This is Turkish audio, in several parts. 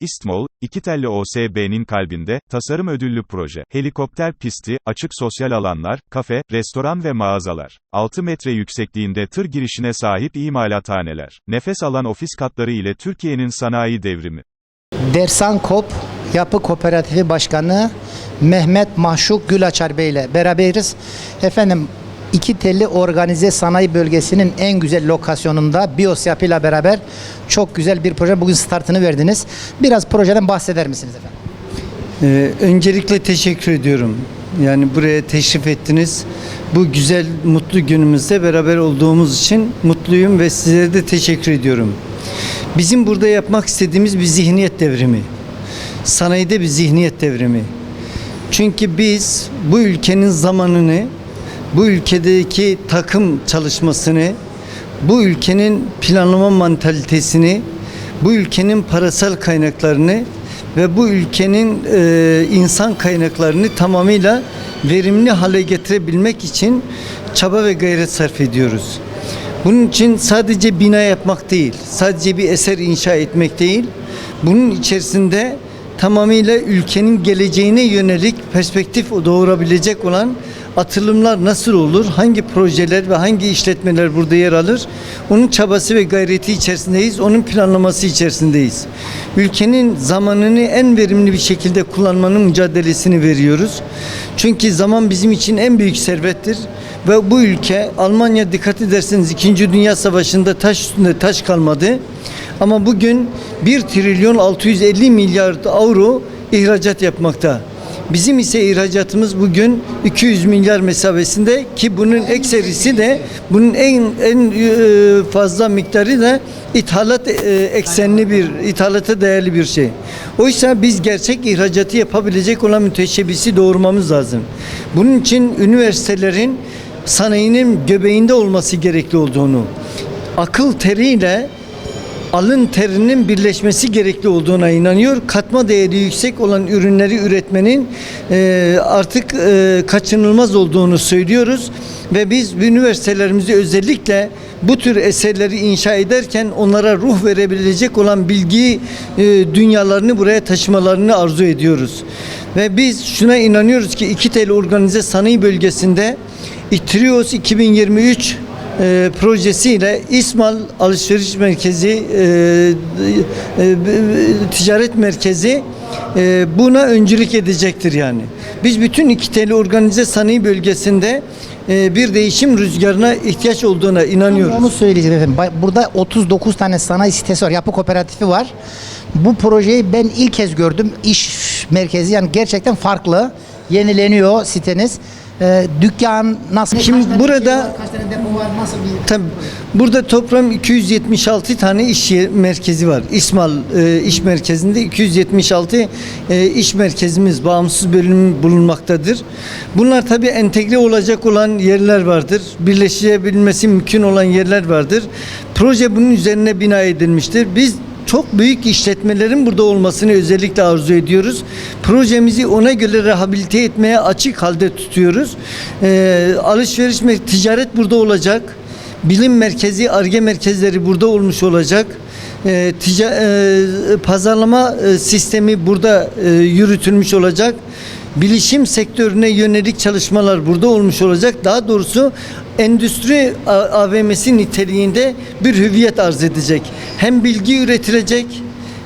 İstmol, iki telli OSB'nin kalbinde, tasarım ödüllü proje, helikopter pisti, açık sosyal alanlar, kafe, restoran ve mağazalar, 6 metre yüksekliğinde tır girişine sahip imalathaneler, nefes alan ofis katları ile Türkiye'nin sanayi devrimi. Dersan Kop Yapı Kooperatifi Başkanı Mehmet Mahşuk Gülaçar Bey ile beraberiz. Efendim iki telli organize sanayi bölgesinin en güzel lokasyonunda Bios Yapı ile beraber çok güzel bir proje. Bugün startını verdiniz. Biraz projeden bahseder misiniz efendim? Ee, öncelikle teşekkür ediyorum. Yani buraya teşrif ettiniz. Bu güzel, mutlu günümüzde beraber olduğumuz için mutluyum ve sizlere de teşekkür ediyorum. Bizim burada yapmak istediğimiz bir zihniyet devrimi. Sanayide bir zihniyet devrimi. Çünkü biz bu ülkenin zamanını, bu ülkedeki takım çalışmasını, bu ülkenin planlama mantalitesini, bu ülkenin parasal kaynaklarını ve bu ülkenin e, insan kaynaklarını tamamıyla verimli hale getirebilmek için çaba ve gayret sarf ediyoruz. Bunun için sadece bina yapmak değil, sadece bir eser inşa etmek değil, bunun içerisinde tamamıyla ülkenin geleceğine yönelik perspektif doğurabilecek olan atılımlar nasıl olur, hangi projeler ve hangi işletmeler burada yer alır, onun çabası ve gayreti içerisindeyiz, onun planlaması içerisindeyiz. Ülkenin zamanını en verimli bir şekilde kullanmanın mücadelesini veriyoruz. Çünkü zaman bizim için en büyük servettir ve bu ülke Almanya dikkat ederseniz 2. Dünya Savaşı'nda taş üstünde taş kalmadı. Ama bugün 1 trilyon 650 milyar avro ihracat yapmakta. Bizim ise ihracatımız bugün 200 milyar mesabesinde ki bunun ekserisi de bunun en en e, fazla miktarı da ithalat e, eksenli bir ithalata değerli bir şey. Oysa biz gerçek ihracatı yapabilecek olan müteşebbisi doğurmamız lazım. Bunun için üniversitelerin sanayinin göbeğinde olması gerekli olduğunu, akıl teriyle alın terinin birleşmesi gerekli olduğuna inanıyor. Katma değeri yüksek olan ürünleri üretmenin e, artık e, kaçınılmaz olduğunu söylüyoruz ve biz üniversitelerimizi özellikle bu tür eserleri inşa ederken onlara ruh verebilecek olan bilgi e, dünyalarını buraya taşımalarını arzu ediyoruz. Ve biz şuna inanıyoruz ki iki tel organize sanayi bölgesinde İtrios 2023 e, projesiyle İsmal Alışveriş Merkezi e, e, e, ticaret merkezi e, buna öncülük edecektir yani. Biz bütün iki teli organize sanayi bölgesinde e, bir değişim rüzgarına ihtiyaç olduğuna inanıyoruz. Onu söyleyeceğim efendim. Burada 39 tane sanayi sitesi var. Yapı kooperatifi var. Bu projeyi ben ilk kez gördüm. İş merkezi yani gerçekten farklı. Yenileniyor siteniz. Ee, dükkan nasıl? Şimdi Kaç burada- kaç tane depo var? Nasıl bir Tabii burada toplam 276 tane iş merkezi var. İsmal e, iş merkezinde 276 e, iş merkezimiz bağımsız bölüm bulunmaktadır. Bunlar tabii entegre olacak olan yerler vardır. Birleşebilmesi mümkün olan yerler vardır. Proje bunun üzerine bina edilmiştir. Biz çok büyük işletmelerin burada olmasını özellikle arzu ediyoruz. Projemizi ona göre rehabilite etmeye açık halde tutuyoruz. Ee, alışveriş, mer- ticaret burada olacak. Bilim merkezi, arge merkezleri burada olmuş olacak. Ee, tica- e, pazarlama e, sistemi burada e, yürütülmüş olacak. Bilişim sektörüne yönelik çalışmalar burada olmuş olacak. Daha doğrusu endüstri AVM'si niteliğinde bir hüviyet arz edecek. Hem bilgi üretilecek,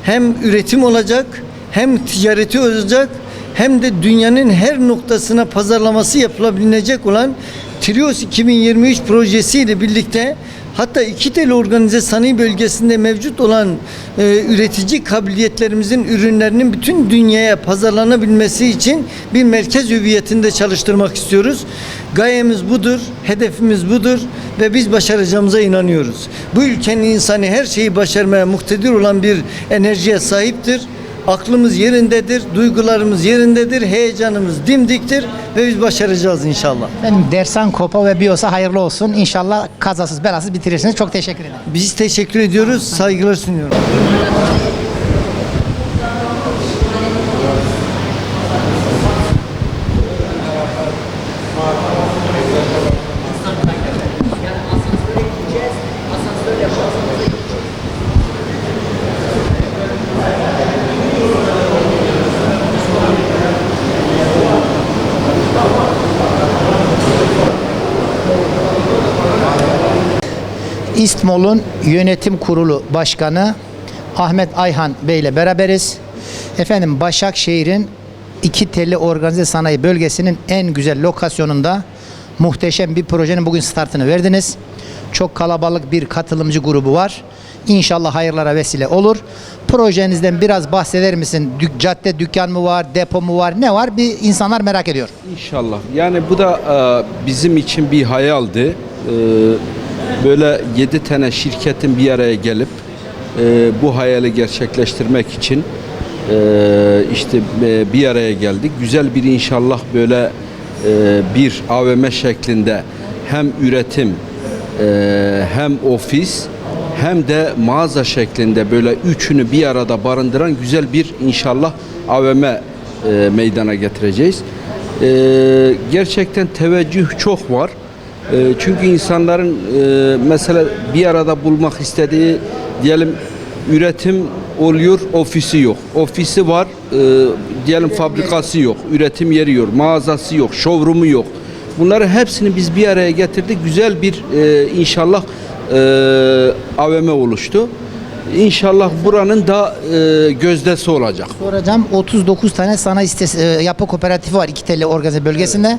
hem üretim olacak, hem ticareti olacak, hem de dünyanın her noktasına pazarlaması yapılabilecek olan Trios 2023 projesiyle birlikte hatta iki tel organize sanayi bölgesinde mevcut olan e, üretici kabiliyetlerimizin ürünlerinin bütün dünyaya pazarlanabilmesi için bir merkez hüviyetinde çalıştırmak istiyoruz. Gayemiz budur, hedefimiz budur ve biz başaracağımıza inanıyoruz. Bu ülkenin insanı her şeyi başarmaya muktedir olan bir enerjiye sahiptir. Aklımız yerindedir, duygularımız yerindedir, heyecanımız dimdiktir ve biz başaracağız inşallah. Efendim Dersan Kopa ve Bios'a hayırlı olsun. İnşallah kazasız belasız bitirirsiniz. Çok teşekkür ederim. Biz teşekkür ediyoruz, saygılar sunuyorum. İstmol'un yönetim kurulu başkanı Ahmet Ayhan Bey ile beraberiz. Efendim Başakşehir'in iki telli organize sanayi bölgesinin en güzel lokasyonunda muhteşem bir projenin bugün startını verdiniz. Çok kalabalık bir katılımcı grubu var. İnşallah hayırlara vesile olur. Projenizden biraz bahseder misin? Dük, cadde dükkan mı var, depo mu var, ne var? Bir insanlar merak ediyor. İnşallah. Yani bu da e, bizim için bir hayaldi. E, Böyle 7 tane şirketin bir araya gelip e, bu hayali gerçekleştirmek için e, işte e, bir araya geldik. Güzel bir inşallah böyle e, bir AVM şeklinde hem üretim e, hem ofis hem de mağaza şeklinde böyle üçünü bir arada barındıran güzel bir inşallah AVM e, meydana getireceğiz. E, gerçekten teveccüh çok var. E, çünkü insanların e, mesela bir arada bulmak istediği diyelim üretim oluyor, ofisi yok. Ofisi var, e, diyelim fabrikası yok, üretim yeri yok, mağazası yok, showroom'u yok. Bunları hepsini biz bir araya getirdik. Güzel bir e, inşallah e, AVM oluştu. İnşallah buranın da e, gözdesi olacak. Soracağım 39 tane sanayi sitesi, e, yapı kooperatifi var iki telli organize bölgesinde.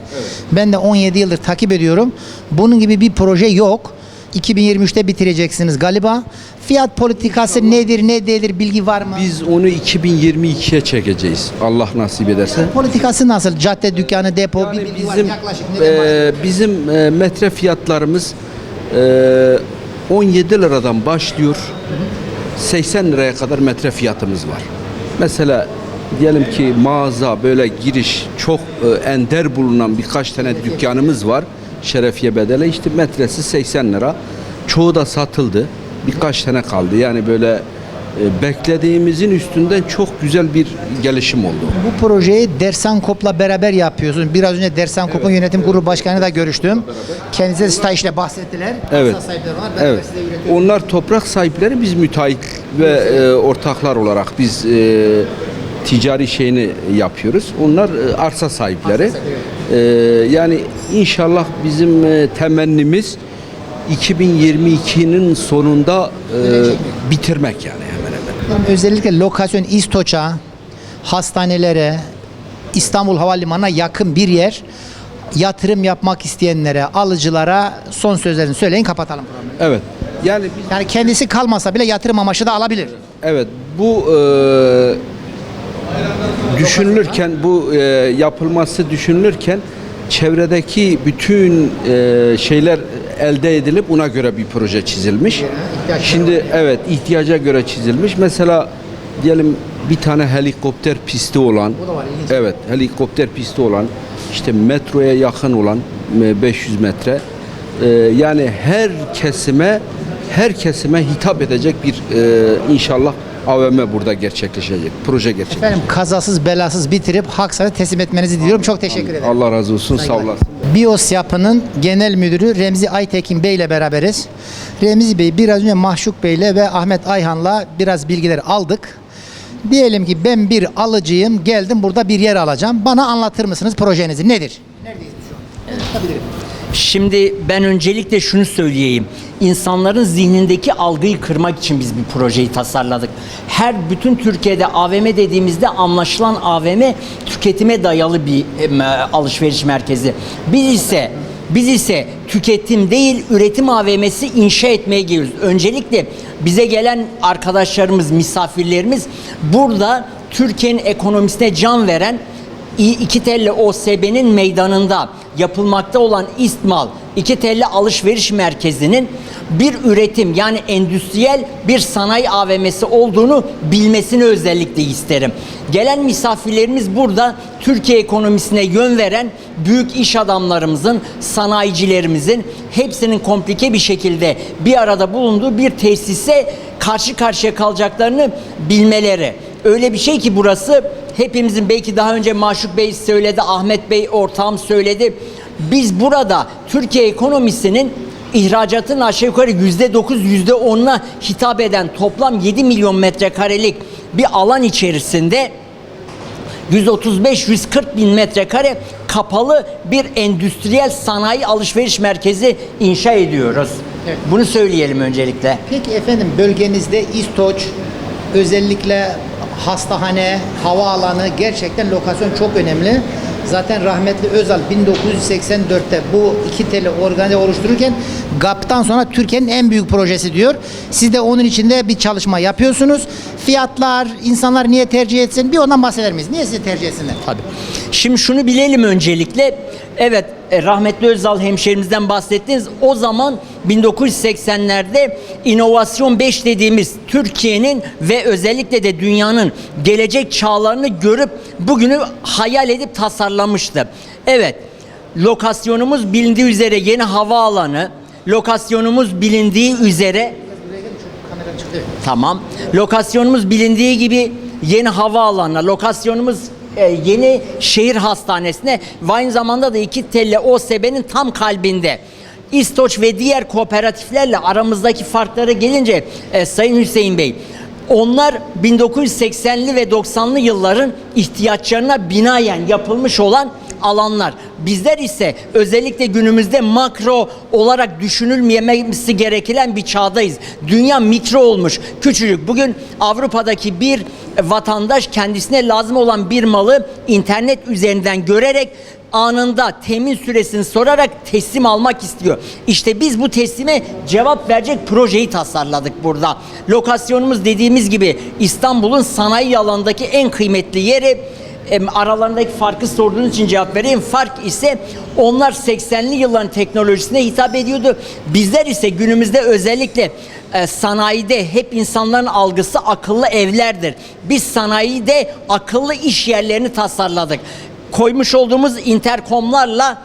Ben de 17 yıldır takip ediyorum. Bunun gibi bir proje yok. 2023'te bitireceksiniz galiba. Fiyat politikası nedir, ne değildir bilgi var mı? Biz onu 2022'ye çekeceğiz. Allah nasip ederse. Politikası nasıl? Cadde, dükkanı, depo Yani bir bilgi var bizim mı? yaklaşık neden e, bizim e, metre fiyatlarımız e, 17 liradan başlıyor. 80 liraya kadar metre fiyatımız var. Mesela diyelim ki mağaza böyle giriş çok e, ender bulunan birkaç tane dükkanımız var. Şerefiye bedeli işte metresi 80 lira. Çoğu da satıldı. Birkaç tane kaldı. Yani böyle beklediğimizin üstünden çok güzel bir gelişim oldu. Bu projeyi Dersankop'la beraber yapıyorsunuz. Biraz önce Dersankop'un yönetim kurulu başkanıyla da görüştüm. Kendisi stajla bahsettiler. Evet. Arsa sahipleri var. Evet. Onlar toprak sahipleri biz müteahhit ve e, ortaklar olarak biz e, ticari şeyini yapıyoruz. Onlar e, arsa sahipleri. E, yani inşallah bizim e, temennimiz 2022'nin sonunda e, bitirmek. Yani özellikle lokasyon İstoç'a, hastanelere, İstanbul Havalimanı'na yakın bir yer. Yatırım yapmak isteyenlere, alıcılara son sözlerini söyleyin kapatalım programı. Evet. Yani biz Yani kendisi kalmasa bile yatırım amaçlı da alabilir. Evet bu e, düşünülürken bu e, yapılması düşünülürken çevredeki bütün e, şeyler elde edilip buna göre bir proje çizilmiş. Şimdi evet ihtiyaca göre çizilmiş. Mesela diyelim bir tane helikopter pisti olan var, evet helikopter pisti olan işte metroya yakın olan e, 500 metre e, yani her kesime her kesime hitap edecek bir e, inşallah AVM burada gerçekleşecek. Proje gerçekleşecek. Efendim kazasız belasız bitirip Haksar'a teslim etmenizi diliyorum. Çok teşekkür ederim. Allah razı olsun. Sağ olasın. Bios Yapı'nın genel müdürü Remzi Aytekin Bey ile beraberiz. Remzi Bey biraz önce Mahşuk Bey ile ve Ahmet Ayhan'la biraz bilgiler aldık. Diyelim ki ben bir alıcıyım, geldim burada bir yer alacağım. Bana anlatır mısınız projenizi? Nedir? Neredeyiz Şimdi ben öncelikle şunu söyleyeyim. İnsanların zihnindeki algıyı kırmak için biz bir projeyi tasarladık. Her bütün Türkiye'de AVM dediğimizde anlaşılan AVM tüketime dayalı bir em, alışveriş merkezi. Biz ise biz ise tüketim değil üretim AVM'si inşa etmeye geliyoruz. Öncelikle bize gelen arkadaşlarımız, misafirlerimiz burada Türkiye'nin ekonomisine can veren İki telli OSB'nin meydanında yapılmakta olan İstmal iki telli alışveriş merkezinin bir üretim yani endüstriyel bir sanayi AVM'si olduğunu bilmesini özellikle isterim. Gelen misafirlerimiz burada Türkiye ekonomisine yön veren büyük iş adamlarımızın, sanayicilerimizin hepsinin komplike bir şekilde bir arada bulunduğu bir tesise karşı karşıya kalacaklarını bilmeleri. Öyle bir şey ki burası hepimizin belki daha önce Maşuk Bey söyledi, Ahmet Bey ortağım söyledi. Biz burada Türkiye ekonomisinin ihracatın aşağı yukarı yüzde dokuz, yüzde onuna hitap eden toplam 7 milyon metrekarelik bir alan içerisinde 135-140 bin metrekare kapalı bir endüstriyel sanayi alışveriş merkezi inşa ediyoruz. Evet. Bunu söyleyelim öncelikle. Peki efendim bölgenizde İstoç, özellikle hastahane, havaalanı gerçekten lokasyon çok önemli. Zaten rahmetli Özal 1984'te bu iki teli organize oluştururken GAP'tan sonra Türkiye'nin en büyük projesi diyor. Siz de onun içinde bir çalışma yapıyorsunuz. Fiyatlar, insanlar niye tercih etsin? Bir ondan bahseder miyiz? Niye sizi tercih etsinler? Tabii. Şimdi şunu bilelim öncelikle. Evet e, rahmetli Özal hemşerimizden bahsettiniz. O zaman 1980'lerde inovasyon 5 dediğimiz Türkiye'nin ve özellikle de dünyanın gelecek çağlarını görüp bugünü hayal edip tasarlamıştı. Evet lokasyonumuz bilindiği üzere yeni havaalanı, lokasyonumuz bilindiği üzere. Tamam. Lokasyonumuz bilindiği gibi yeni havaalanına, lokasyonumuz e, yeni şehir hastanesine ve aynı zamanda da iki telli OSB'nin tam kalbinde. İstoç ve diğer kooperatiflerle aramızdaki farklara gelince e, Sayın Hüseyin Bey onlar 1980'li ve 90'lı yılların ihtiyaçlarına binaen yapılmış olan alanlar. Bizler ise özellikle günümüzde makro olarak düşünülmemesi gereken bir çağdayız. Dünya mikro olmuş, küçücük. Bugün Avrupa'daki bir vatandaş kendisine lazım olan bir malı internet üzerinden görerek anında temin süresini sorarak teslim almak istiyor. İşte biz bu teslime cevap verecek projeyi tasarladık burada. Lokasyonumuz dediğimiz gibi İstanbul'un sanayi alanındaki en kıymetli yeri aralarındaki farkı sorduğunuz için cevap vereyim. Fark ise onlar 80'li yılların teknolojisine hitap ediyordu. Bizler ise günümüzde özellikle e, sanayide hep insanların algısı akıllı evlerdir. Biz sanayide akıllı iş yerlerini tasarladık. Koymuş olduğumuz interkomlarla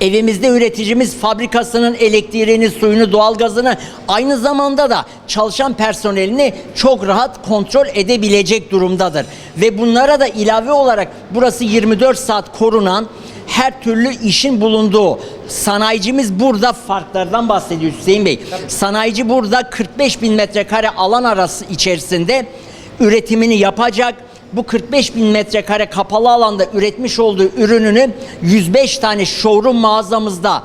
Evimizde üreticimiz fabrikasının elektriğini, suyunu, doğalgazını aynı zamanda da çalışan personelini çok rahat kontrol edebilecek durumdadır. Ve bunlara da ilave olarak burası 24 saat korunan her türlü işin bulunduğu sanayicimiz burada farklardan bahsediyor Hüseyin Bey. Sanayici burada 45 bin metrekare alan arası içerisinde üretimini yapacak bu 45 bin metrekare kapalı alanda üretmiş olduğu ürününü 105 tane showroom mağazamızda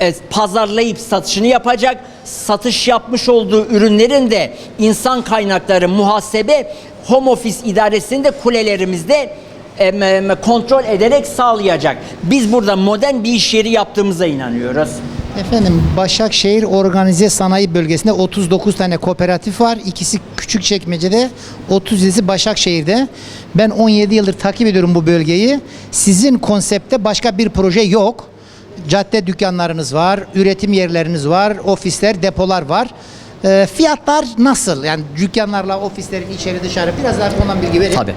e, pazarlayıp satışını yapacak. Satış yapmış olduğu ürünlerin de insan kaynakları muhasebe home office idaresinde kulelerimizde em, kontrol ederek sağlayacak. Biz burada modern bir iş yeri yaptığımıza inanıyoruz. Efendim Başakşehir Organize Sanayi Bölgesi'nde 39 tane kooperatif var. İkisi Küçükçekmece'de, 37'si Başakşehir'de. Ben 17 yıldır takip ediyorum bu bölgeyi. Sizin konsepte başka bir proje yok. Cadde dükkanlarınız var, üretim yerleriniz var, ofisler, depolar var. Ee, fiyatlar nasıl? Yani dükkanlarla ofislerin içeri dışarı biraz daha ondan bilgi verin. Tabii.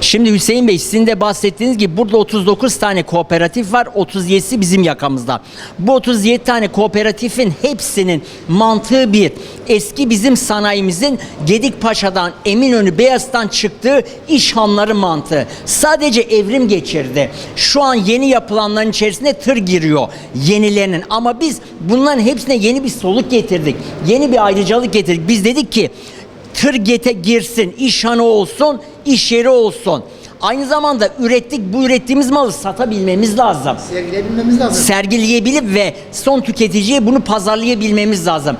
Şimdi Hüseyin Bey sizin de bahsettiğiniz gibi burada 39 tane kooperatif var. 37'si bizim yakamızda. Bu 37 tane kooperatifin hepsinin mantığı bir. Eski bizim sanayimizin Gedikpaşa'dan, Eminönü, Beyaz'dan çıktığı iş hanları mantığı. Sadece evrim geçirdi. Şu an yeni yapılanların içerisine tır giriyor. Yenilerinin. Ama biz bunların hepsine yeni bir soluk getirdik. Yeni bir ayrıcalık getirdik. Biz dedik ki tır gete girsin, iş hanı olsun, iş yeri olsun. Aynı zamanda ürettik, bu ürettiğimiz malı satabilmemiz lazım. Sergileyebilmemiz lazım. Sergileyebilip ve son tüketiciye bunu pazarlayabilmemiz lazım.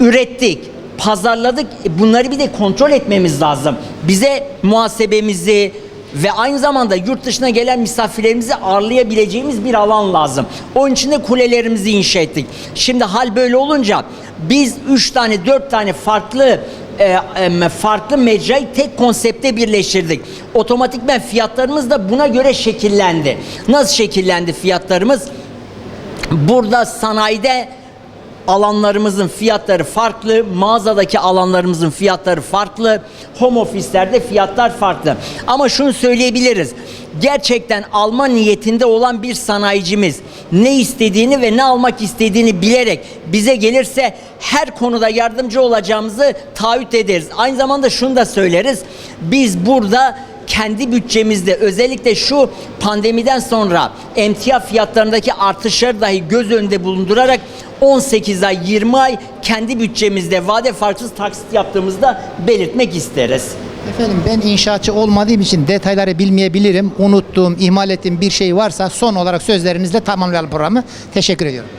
Ürettik, pazarladık, e, bunları bir de kontrol etmemiz lazım. Bize muhasebemizi ve aynı zamanda yurt dışına gelen misafirlerimizi ağırlayabileceğimiz bir alan lazım. Onun için de kulelerimizi inşa ettik. Şimdi hal böyle olunca biz 3 tane 4 tane farklı e, farklı mecrayı tek konsepte birleştirdik. Otomatikmen fiyatlarımız da buna göre şekillendi. Nasıl şekillendi fiyatlarımız? Burada sanayide alanlarımızın fiyatları farklı, mağazadaki alanlarımızın fiyatları farklı, home office'lerde fiyatlar farklı. Ama şunu söyleyebiliriz. Gerçekten alma niyetinde olan bir sanayicimiz ne istediğini ve ne almak istediğini bilerek bize gelirse her konuda yardımcı olacağımızı taahhüt ederiz. Aynı zamanda şunu da söyleriz. Biz burada kendi bütçemizde özellikle şu pandemiden sonra emtia fiyatlarındaki artışları dahi göz önünde bulundurarak 18 ay 20 ay kendi bütçemizde vade farksız taksit yaptığımızda belirtmek isteriz. Efendim ben inşaatçı olmadığım için detayları bilmeyebilirim. Unuttuğum, ihmal ettiğim bir şey varsa son olarak sözlerinizle tamamlayalım programı. Teşekkür ediyorum.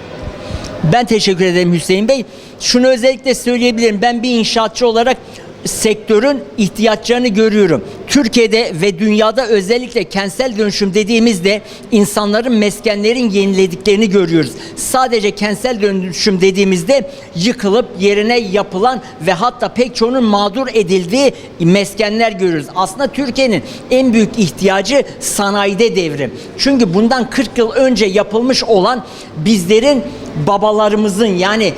Ben teşekkür ederim Hüseyin Bey. Şunu özellikle söyleyebilirim. Ben bir inşaatçı olarak sektörün ihtiyaçlarını görüyorum. Türkiye'de ve dünyada özellikle kentsel dönüşüm dediğimizde insanların meskenlerin yenilediklerini görüyoruz. Sadece kentsel dönüşüm dediğimizde yıkılıp yerine yapılan ve hatta pek çoğunun mağdur edildiği meskenler görüyoruz. Aslında Türkiye'nin en büyük ihtiyacı sanayide devrim. Çünkü bundan 40 yıl önce yapılmış olan bizlerin babalarımızın yani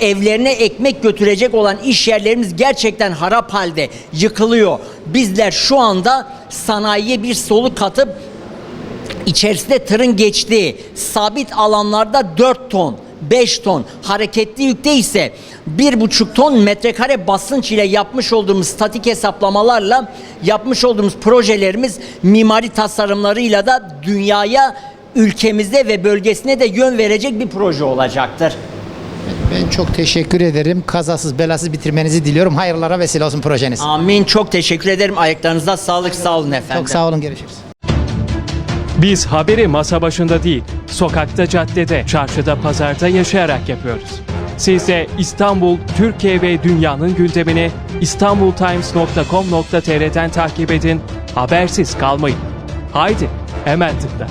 evlerine ekmek götürecek olan iş yerlerimiz gerçekten harap halde yıkılıyor. Bizler şu anda sanayiye bir soluk katıp içerisinde tırın geçtiği sabit alanlarda 4 ton 5 ton hareketli yükte ise 1,5 ton metrekare basınç ile yapmış olduğumuz statik hesaplamalarla yapmış olduğumuz projelerimiz mimari tasarımlarıyla da dünyaya ülkemizde ve bölgesine de yön verecek bir proje olacaktır. Ben çok teşekkür ederim. Kazasız belasız bitirmenizi diliyorum. Hayırlara vesile olsun projeniz. Amin. Çok teşekkür ederim. Ayaklarınıza sağlık. Sağ olun efendim. Çok sağ olun. Görüşürüz. Biz haberi masa başında değil, sokakta, caddede, çarşıda, pazarda yaşayarak yapıyoruz. Siz de İstanbul, Türkiye ve dünyanın gündemini istanbultimes.com.tr'den takip edin, habersiz kalmayın. Haydi, hemen tıkla.